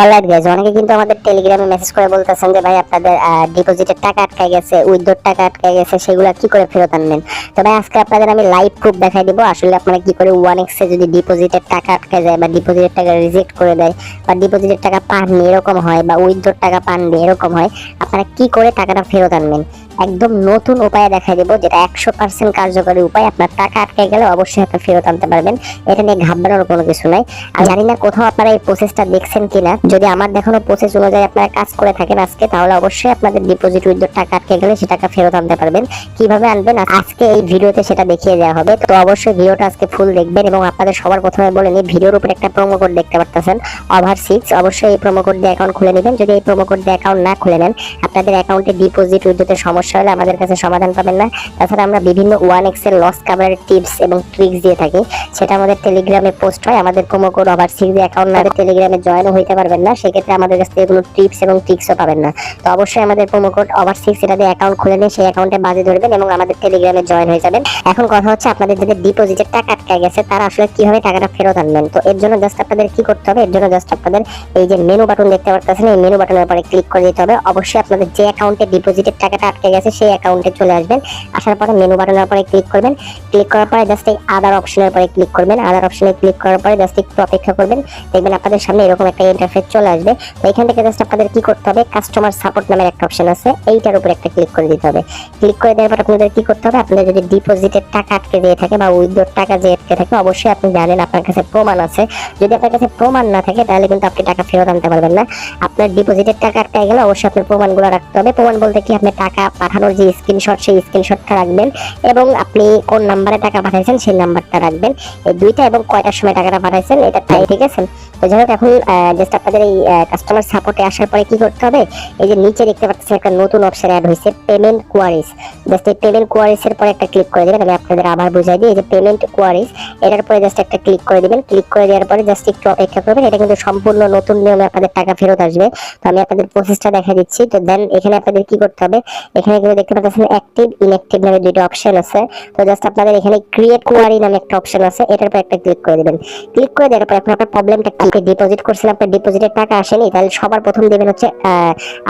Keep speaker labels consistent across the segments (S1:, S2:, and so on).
S1: Alright guys অনেকে কিন্তু আমাদের টেলিগ্রামে মেসেজ করে বলতেছেন যে, ভাই, আপনাদের ডিপোজিটের টাকা আটকায় গেছে উইথড্রর টাকা আটকায় গেছে, সেগুলো কি করে ফেরত আনবেন? তো ভাই, আজকে আপনাদের আমি লাইভ প্রুফ দেখাই দিব। আসলে আপনারা কি করে ওয়ান এক্সে যদি ডিপোজিটের টাকা আটকে যায় বা ডিপোজিটের টাকা রিজেক্ট করে দেয় বা ডিপোজিটের টাকা পাননি, এরকম হয়, বা উইথড্রর টাকা পাননি, এরকম হয়, আপনারা কি করে টাকাটা ফেরত আনবেন? একদম নতুন উপায়ে দেখাই দেবো যেটা একশো পার্সেন্ট কার্যকরী উপায়। আপনার টাকা আটকে গেলে অবশ্যই আপনি ফেরত আনতে পারবেন। এটা নিয়ে ঘাবড়ানোর কোনো কিছু নাই। আর জানি না কোথাও আপনারা এই প্রসেসটা দেখছেন কিনা। যদি আমার দেখানো প্রসেস অনুযায়ী আপনারা কাজ করে থাকেন আজকে, তাহলে অবশ্যই আপনাদের ডিপোজিট উইথড্র টাকা আটকে গেলে সে টাকা ফেরত আনতে পারবেন। কীভাবে আনবেন? আজকে এই ভিডিওতে সেটা দেখিয়ে দেওয়া হবে। তো অবশ্যই ভিডিওটা আজকে ফুল দেখবেন এবং আপনাদের সবার প্রথমে বলে নিই, ভিডিওর উপরে একটা প্রোমো কোড দেখতে পারতেছেন ওভার সিক্স অবশ্যই এই প্রোমো কোড দিয়ে অ্যাকাউন্ট খুলে নেবেন। যদি এই প্রোমো কোড দিয়ে অ্যাকাউন্ট না খুলে নেন, আপনাদের অ্যাকাউন্টে ডিপোজিট উইথড্রতে সমস্যা হলে আমাদের কাছে সমাধান পাবেন না। তাছাড়া আমরা বিভিন্ন ওয়ান এক্সের লস কাভারের টিপস এবং ট্রিক্স দিয়ে থাকি। সেটা আমাদের টেলিগ্রামে পোস্ট হয়। আমাদের promo code over six account না টেলিগ্রামে জয়েনও হইতে পারবেন না। সেক্ষেত্রে আমাদের কাছ থেকে কোনো টিপস এবং ট্রিক্সও পাবেন না। তো অবশ্যই আমাদের প্রোমো কোড ওভার সিক্স এটা দিয়ে অ্যাকাউন্ট খুলে নিয়ে সেই অ্যাকাউন্টে বাজে ধরবেন এবং আমাদের টেলিগ্রামে জয়েন হয়ে যাবেন। এখন কথা হচ্ছে আপনাদের যাদের ডিপোজিটের টাকা আটকে গেছে, তারা আসলে কীভাবে টাকাটা ফেরত আনবেন? তো এর জন্য জাস্ট আপনাদের কি করতে হবে? এর জন্য জাস্ট আপনাদের এই যে মেনু বাটন দেখতে পারতেছেন, এই মেনু বাটনের উপরে ক্লিক করে দিতে হবে। অবশ্যই আপনাদের যে অ্যাকাউন্টে ডিপোজিটের টাকাটা আটকে গেছে সেই অ্যাকাউন্টে চলে আসবেন। আসার পরে মেনু বাটনের উপরে ক্লিক করবেন। ক্লিক করার পরে জাস্ট এই আদার অপশনের উপরে ক্লিক করবেন। আদার অপশনে ক্লিক করার পরে জাস্ট একটু অপেক্ষা করবেন। দেখবেন আপনাদের সামনে এরকম একটা ইন্টারফেস চলে আসবে। তো এখান থেকে জাস্ট আপনাদের কি করতে হবে? কাস্টমার সাপোর্ট নামের একটা অপশন আছে। এইটার উপরে একটা ক্লিক করে দিতে হবে। ক্লিক করে দেওয়ার পর আপনাদের কি করতে হবে? আপনাদের যদি ডিপোজিটের টাকা আটকে দিয়ে থাকে বা উইথড্রর টাকা যে আটকে থাকে, অবশ্যই আপনি জানেন আপনার কাছে প্রমাণ আছে। যদি আপনার কাছে প্রমাণ না থাকে, তাহলে কিন্তু আপনি টাকা ফেরত আনতে পারবেন না। আপনার ডিপোজিটের টাকা আটকে গেলে অবশ্যই আপনার প্রমাণগুলো রাখতে হবে। প্রমাণ বলতে কি? আপনি টাকা পাঠানোর যে স্ক্রিনশট সেই স্ক্রিনশটটা রাখবেন এবং আপনি কোন নাম্বারে টাকা পাঠাইছেন, সেই নাম্বারটা রাখবেন। এই দুইটা এবং কয়টার সময় টাকাটা পাঠাইছেন, এটা তাই, ঠিক আছে? তো যাই হোক, এখন জাস্ট আপনাদের এই কাস্টমার সাপোর্টে আসার পরে কি করতে হবে? এই যে নিচে দেখতে পাচ্ছেন একটা নতুন অপশন অ্যাড হয়েছে পেমেন্ট কোয়ারিজ জাস্ট এই পেমেন্ট কোয়ারিজ এর পরে একটা ক্লিক করে দেবেন, আমি আপনাদের আবার বুঝাই দিই, এই যে পেমেন্ট কোয়ারিজ এটার পরে জাস্ট একটা ক্লিক করে দিবেন। ক্লিক করে দেওয়ার পরে জাস্ট একটু অপেক্ষা করবেন, এটা কিন্তু সম্পূর্ণ নতুন নিয়মে আপনাদের টাকা ফেরত আসবে। তো আমি আপনাদের প্রসেসটা দেখা দিচ্ছি। তো দেন এখানে আপনাদের কি করতে হবে? এখানে কিন্তু দেখতে পাচ্ছেন অ্যাক্টিভ ইনঅ্যাক্টিভ নামে দুটো অপশন আছে। তো জাস্ট আপনাদের এখানে ক্রিয়েট কোয়ারি নামে একটা অপশন আছে, এটার পর একটা ক্লিক করে দিবেন। ক্লিক করে দেওয়ার পর এখন আপনার প্রবলেমটা কি? ডিপোজিট করছেন আপনার ডিপোজিটের টাকা আসেনি, তাহলে সবার প্রথম দেবেন হচ্ছে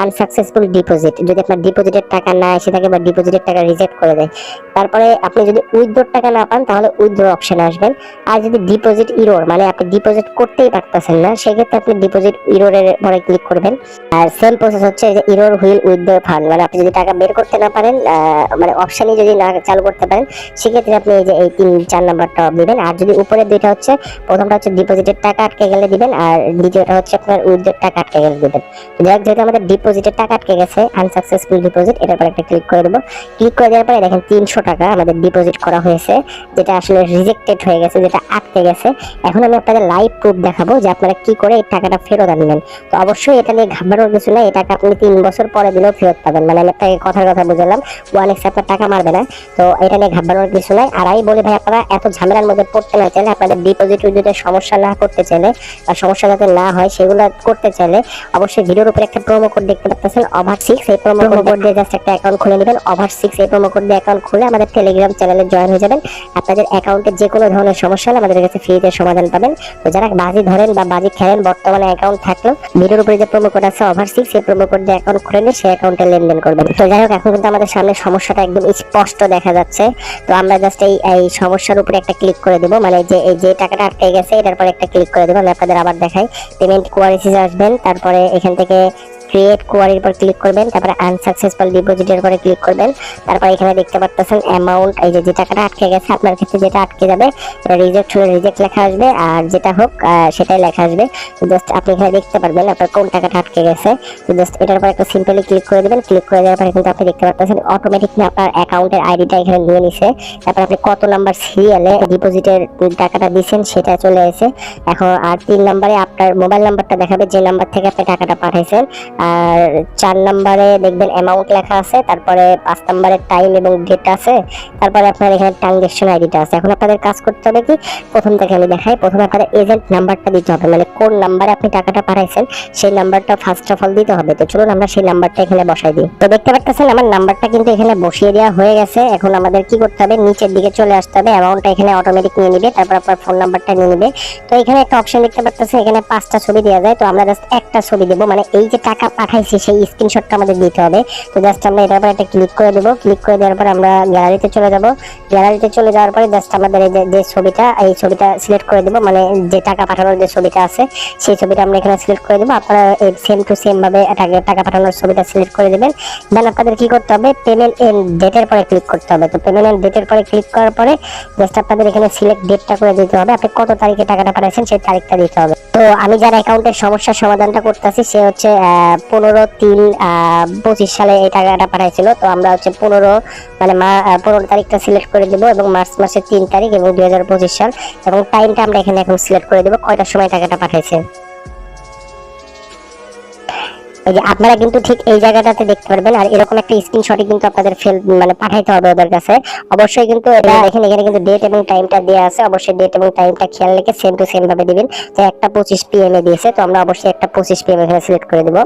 S1: আনসাকসেসফুল ডিপোজিট যদি আপনার ডিপোজিটের টাকা না এসে থাকে বা ডিপোজিটের টাকা রিজেক্ট করে দেয়। তারপরে আপনি যদি উইথড্র টাকা না পান, তাহলে উইথড্র অপশনে আসবেন। আর যদি ডিপোজিট ইরোর মানে আপনি ডিপোজিট করতেই পারতেছেন না, সেক্ষেত্রে আপনি ডিপোজিট ইরোরের পরে ক্লিক করবেন। আর সেম প্রসেস হচ্ছে যে ইরোর হুইল উইথড্র ফান্ড মানে আপনি যদি টাকা বের করতে না পারেন মানে অপশনই যদি না চালু করতে পারেন সেক্ষেত্রে আপনি এই যে এই তিন চার নাম্বারটা দিবেন। আর যদি উপরে দুইটা হচ্ছে প্রথমটা হচ্ছে ডিপোজিটের টাকা আটকে গেলে দিবেন আর দ্বিতীয়টা হচ্ছে আপনার উইথড্র টাকা আটকে গেলে দিবেন। হোক, যেহেতু আমাদের ডিপোজিটের টাকা আটকে গেছে আনসাকসেসফুল ডিপোজিট এটার পর একটা ক্লিক করে দেবো। ক্লিক করে দেওয়ার পরে দেখেন তিনশো টাকা আমাদের ডিপোজিট করা হয়েছে যেটা আসলে রিজেক্টেড হয়ে গেছে যেটা আটকে গেছে। এখন আমি আপনাদের লাইভ প্রুফ দেখাবো যে আপনারা কি করে এই টাকাটা ফেরত আনবেন তো অবশ্যই এটা নিয়ে ঘাবড়ানোর কিছু না এই টাকা আপনি তিন বছর পরে দিলেও ফেরত পাবেন। মানে আমি আপনাকে কথার কথা বুঝলাম। ওয়ান এক্স আপনার টাকা মারবে না। তো এটা নিয়ে ঘাবড়ানোর কিছু নাই। আর আমি বলি ভাই আপনারা এত ঝামেলার মধ্যে পড়তে না চাইলে আপনাদের ডিপোজিট উইথড্রতে সমস্যা না করতে চাইলে বা সমস্যা যাতে না হয় সেগুলো করতে চাইলে অবশ্যই ভিডিওর উপরে একটা প্রোমো কোড দেখতে পাচ্ছেন ওভার সিক্স এই প্রোমো কোড দিয়ে জাস্ট একটা অ্যাকাউন্ট খুলে নেবেন। ওভার সিক্স এই প্রোমো কোড দিয়ে অ্যাকাউন্ট খুলে আমাদের টেলিগ্রাম চ্যানেলে জয়েন হয়ে যাবেন। আপনাদের অ্যাকাউন্টে যে কোনো ধরনের সমস্যা হলে আমাদের কাছে ফ্রিতে সমাধান পাবেন। তো যারা বাজি ধরেন বা বাজি খেলেন বর্তমানে অ্যাকাউন্ট থাকলেও ভিডিওর উপরে যে প্রোমো কোড আছে ওভার সিক্স এই প্রোমো কোড দিয়ে অ্যাকাউন্ট খুলে নিয়ে সেই অ্যাকাউন্টে লেনদেন করবেন। তো যাই হোক এখন কিন্তু আমাদের সামনে সমস্যাটা একদম স্পষ্ট দেখা যাচ্ছে। তো আমরা জাস্ট এই এই সমস্যার উপরে একটা ক্লিক করে দেবো। মানে যে, এই যে টাকাটা আটকে গেছে, এটার পরে একটা ক্লিক করে দেবো। আমি আপনাদের আবার দেখাই। পেমেন্ট কোয়ারিসিস আসবেন, তারপরে এখান থেকে ক্রিয়েট কোয়ারির উপর ক্লিক করবেন, তারপরে আনসাকসেসফুল ডিপোজিটের উপরে ক্লিক করবেন, তারপর এখানে দেখতে পাচ্ছেন অ্যামাউন্ট এই যে যে টাকাটা আটকে গেছে, আপনার ক্ষেত্রে যেটা আটকে যাবে রিজেক্ট হলে রিজেক্ট লেখা আসবে, আর যেটা হোক সেটাই লেখা আসবে। জাস্ট আপনি এখানে দেখতে পারবেন আপনার কোন টাকাটা আটকে গেছে। তো জাস্ট এটার উপর একটা সিম্পলি ক্লিক করে দেবেন ক্লিক করে দেওয়ার পরে কিন্তু আপনি দেখতে পাচ্ছেন অটোমেটিকলি আপনার অ্যাকাউন্টের আইডিটা এখানে নিয়ে নিছে। তারপর আপনি কত নাম্বার সিরিয়ালে ডিপোজিটের টাকাটা দিচ্ছেন সেটা চলে এসে এখন আর তিন নাম্বারে আপনার মোবাইল নাম্বারটা দেখাবে, যে নাম্বার থেকে আপনি টাকাটা পাঠাইছেন। আর চার নাম্বারে দেখবেন অ্যামাউন্ট লেখা আছে, তারপরে পাঁচ নাম্বারে টাইম এবং ডেট আছে, তারপরে আপনার এখানে ট্রানজেকশন আইডিটা আছে। এখন আপনাদের কাজ করতে হবে কি, প্রথম থেকে আমি দেখাই, প্রথমে আপনাদের এজেন্ট নাম্বারটা দিতে হবে মানে কোন নাম্বারে আপনি টাকাটা পাঠাইছেন, সেই নাম্বারটা ফার্স্ট অফ অল দিতে হবে। তো চলুন আমরা সেই নাম্বারটা এখানে বসাই দিই। তো দেখতে পাচ্ছেন আমার নাম্বারটা কিন্তু এখানে বসিয়ে দেওয়া হয়ে গেছে। এখন আমাদের কি করতে হবে, নিচের দিকে চলে আসতে হবে অ্যামাউন্টটা এখানে অটোমেটিক নিয়ে নিবে, তারপর আপনার ফোন নাম্বারটা নিয়ে নিবে। তো এখানে একটা অপশন দেখতে পাচ্ছেন এখানে পাঁচটা ছবি দেওয়া যায়, তো আমরা জাস্ট একটা ছবি দেবো মানে এই যে টাকা পাঠাইছি, সেই স্ক্রিনশটটা আমাদের দিতে হবে। তো জাস্ট আমরা এটার উপর একটা ক্লিক করে দেবো। ক্লিক করে দেওয়ার পর আমরা গ্যালারিতে চলে যাব। গ্যালারিতে চলে যাওয়ার পরে জাস্ট আমাদের এই যে- ছবিটা, এই ছবিটা সিলেক্ট করে দেবো। মানে যে টাকা পাঠানোর যে ছবিটা আছে, সেই ছবিটা আমরা এখানে সিলেক্ট করে দেবো। আপনারা এই সেম টু সেম ভাবে টাকা পাঠানোর ছবিটা সিলেক্ট করে দেবেন। দেন আপনাদের কি করতে হবে? পেমেন্ট এন্ড ডেটের পরে ক্লিক করতে হবে। তো পেমেন্ট এন্ড ডেটের পরে ক্লিক করার পরে জাস্ট আপনাদের এখানে সিলেক্ট ডেটটা করে দিতে হবে। আপনি কত তারিখে টাকাটা পাঠাচ্ছেন সেই তারিখটা দিতে হবে। তো আমি যার অ্যাকাউন্টের সমস্যার সমাধানটা করতেছি সে হচ্ছে পনেরো তিন পঁচিশ সালে এই টাকাটা পাঠাইছিল। তো আমরা হচ্ছে পনেরো মানে পনেরো তারিখটা সিলেক্ট করে দেবো এবং মার্চ মাসের তিন তারিখ এবং দুই হাজার পঁচিশ সাল। এবং টাইমটা আমরা এখানে এখন সিলেক্ট করে দেবো, কয়টার সময় টাকাটা পাঠাইছে। এই যে আপনারা কিন্তু ঠিক এই জায়গাটাতে দেখতে পারবেন, আর এরকম একটা স্ক্রিনশটই কিন্তু আপনাদের ফেল মানে পাঠাইতে হবে ওদের কাছে। অবশ্যই কিন্তু এটা দেখেন, এখানে কিন্তু ডেট এবং টাইমটা দেওয়া আছে। অবশ্যই ডেট এবং টাইমটা খেয়াল রেখে সেম টু সেম ভাবে দিবেন। তো একটা পঁচিশ পিএম এ দিয়েছে, তো আমরা অবশ্যই একটা পঁচিশ পিএম এখানে সিলেক্ট করে দেবো।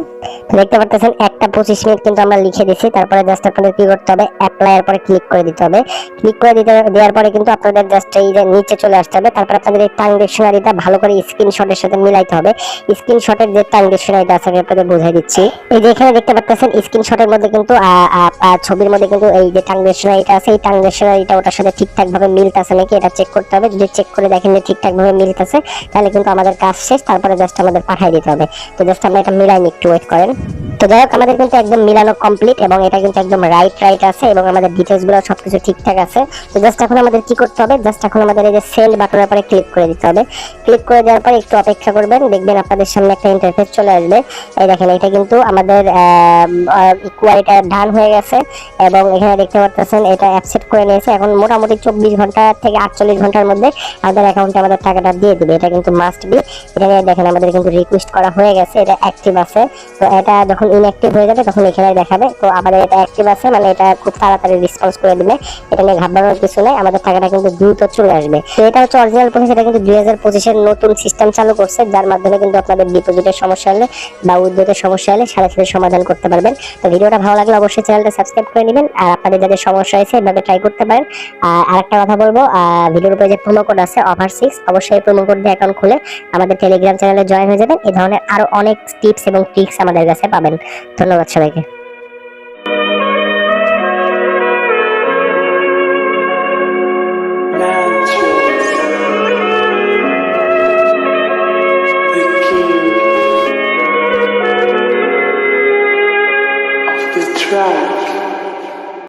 S1: দেখতে পাচ্ছেন একটা পঁচিশ মিনিট কিন্তু আমরা লিখে দিছি তারপরে জাস্ট আপনাদের কি করতে হবে অ্যাপ্লাই এর পরে ক্লিক করে দিতে হবে। ক্লিক করে দিতে, দেওয়ার পরে কিন্তু আপনাদের জাস্ট এই যে নিচে চলে আসতে হবে। তারপর আপনাদের এই ট্রানজেকশনারিটা ভালো করে স্ক্রিনশটের সাথে মিলাইতে হবে। স্ক্রিনশটের যে ট্রানজেকশনারিটা আছে, আমি আপনাদের বোঝাই দিচ্ছি। এই যে এখানে দেখতে পাচ্ছেন স্ক্রিনশটের মধ্যে কিন্তু ছবির মধ্যে কিন্তু এই যে ট্রানজেকশনারিটা আছে, এই ট্রানজেকশনারিটা ওটার সাথে ঠিকঠাক ভাবে মিলতেছে নাকি এটা চেক করতে হবে। যদি চেক করে দেখেন যে ঠিকঠাক ভাবে মিলতেছে, তাহলে কিন্তু আমাদের কাজ শেষ, তারপরে জাস্ট আমাদের পাঠিয়ে দিতে হবে। তো জাস্ট আমরা এটা মিলাই একটু ওয়েট করেন। তো যাই হোক, আমাদের কিন্তু একদম মিলানো কমপ্লিট এবং এটা কিন্তু একদম রাইট রাইট আছে এবং আমাদের ডিটেলসগুলো সবকিছু ঠিকঠাক আছে। তো জাস্ট এখন আমাদের কি করতে হবে? জাস্ট এখন আমাদের এই যে সেন্ড বাটনের উপরে ক্লিক করে দিতে হবে। ক্লিক করে দেওয়ার পর একটু অপেক্ষা করবেন, দেখবেন আপনাদের সামনে একটা ইন্টারফেস চলে আসবে। এই দেখেন, এটা কিন্তু আমাদের ইকুয়ালিটা ডান হয়ে গেছে এবং এখানে দেখতে পাচ্ছেন, এটা অ্যাপসেট করে নিয়েছে। এখন মোটামুটি চব্বিশ ঘণ্টা থেকে আটচল্লিশ ঘণ্টার মধ্যে আমাদের অ্যাকাউন্টে আমাদের টাকাটা দিয়ে দিবে। এটা কিন্তু মাস্ট বি এটা দেখেন, আমাদের কিন্তু রিকোয়েস্ট করা হয়ে গেছে, এটা অ্যাক্টিভ আছে। তো এটা যখন ইনঅ্যাক্টিভ হয়ে যাবে, তখন এখানে দেখাবে। তো আমাদের এটা অ্যাক্টিভ আছে মানে এটা খুব তাড়াতাড়ি রেসপন্স করে দিবে। এটা নিয়ে ঘাবড়ানোর কিছু নেই, আমাদের টাকাটা কিন্তু দ্রুত চলে আসবে। তো এটা হচ্ছে অরিজিনাল প্রসেস এটা কিন্তু দুই হাজার পঁচিশের নতুন সিস্টেম চালু করছে, যার মাধ্যমে কিন্তু আপনাদের ডিপোজিটের সমস্যা হলে বা উদ্যোগের সমস্যা হলে সাথে সাথে সমাধান করতে পারবেন। তো ভিডিওটা ভালো লাগলে অবশ্যই চ্যানেলটা সাবস্ক্রাইব করে নেবেন, আর আপনাদের যাদের সমস্যা হয়েছে এভাবে ট্রাই করতে পারেন। আর আরেকটা কথা বলব ভিডিওর উপরে যে প্রোমো কোড আছে অফার সিক্স অবশ্যই প্রোমো কোড দিয়ে অ্যাকাউন্ট খুলে আমাদের টেলিগ্রাম চ্যানেলে জয়েন হয়ে যাবেন। এই ধরনের আরও অনেক টিপস এবং ট্রিক্স আমাদের কাছে পাবেন। ধন্যবাদ সবাইকে।